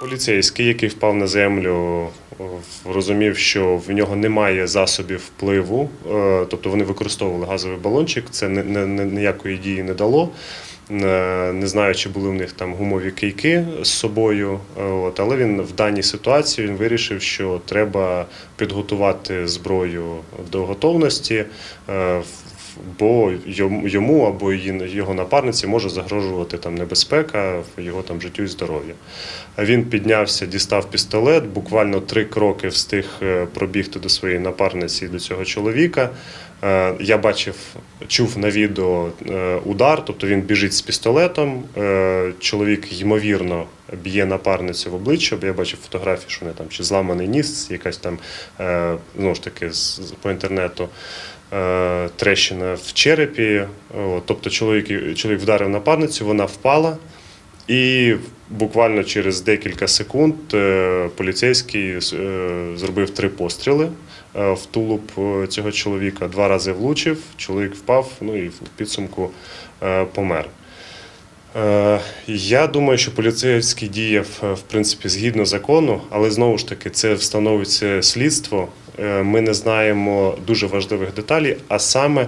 Поліцейський, який впав на землю, розумів, що в нього немає засобів впливу, е, тобто вони використовували газовий балончик, це ніякої дії не дало. Е, Не знаю, чи були в них там гумові кийки з собою. е, От, але він в даній ситуації він вирішив, що треба підготувати зброю до готовності, бо йому- або його напарниці може загрожувати там небезпека його там життю і здоров'ю. Він піднявся, дістав пістолет, буквально три кроки встиг е, пробігти до своєї напарниці до цього чоловіка. Е, Я бачив, чув на відео е, удар, тобто він біжить з пістолетом. Чоловік, ймовірно, б'є напарницю в обличчя, бо я бачив фотографії, що вони там чи зламаний ніс, якась там е, знову ж таки по інтернету. е, Трещина в черепі. Тобто чоловік, чоловік вдарив напарницю, вона впала. І буквально через декілька секунд е, поліцейський зробив три постріли в тулуб цього чоловіка. Два рази влучив, чоловік впав, ну і в підсумку помер. Е, Я думаю, що поліцейський діяв е, в принципі згідно закону, але знову ж таки це встановиться слідство. Е, Ми не знаємо дуже важливих деталей, а саме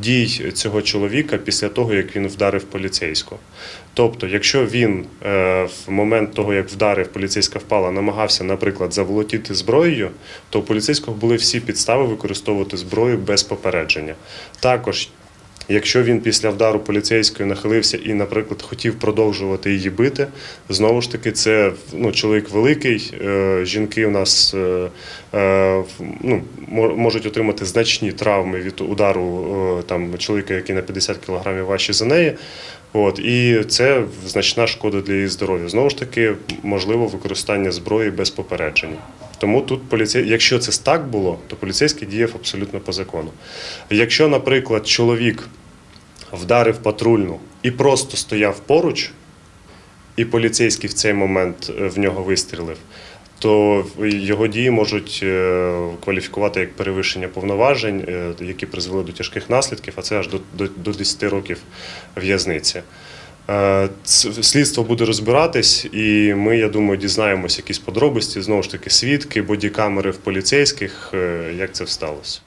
дій цього чоловіка після того, як він вдарив поліцейського. Тобто, якщо він в момент того, як вдарив, поліцейська впала, намагався, наприклад, заволотіти зброєю, то у поліцейського були всі підстави використовувати зброю без попередження. Також Якщо він після вдару поліцейської нахилився і, наприклад, хотів продовжувати її бити, знову ж таки, це ну, чоловік великий. е, Жінки у нас е, е, ну, можуть отримати значні травми від удару там, чоловіка, який на 50 кг важче за неї. От, і це значна шкода для її здоров'я. Знову ж таки, можливо використання зброї без попередження. Тому тут поліцей, якщо це так було, то поліцейський діяв абсолютно по закону. Якщо, наприклад, чоловік вдарив патрульну і просто стояв поруч, і поліцейський в цей момент е, в нього вистрілив, то його дії можуть е, кваліфікувати як перевищення повноважень, е, які призвели до тяжких наслідків, а це аж до, до, до 10 років в'язниці. Е, Слідство буде розбиратись, і ми, я думаю, дізнаємось якісь подробиці. Знову ж таки, свідки, бодікамери в поліцейських, е, як це сталося.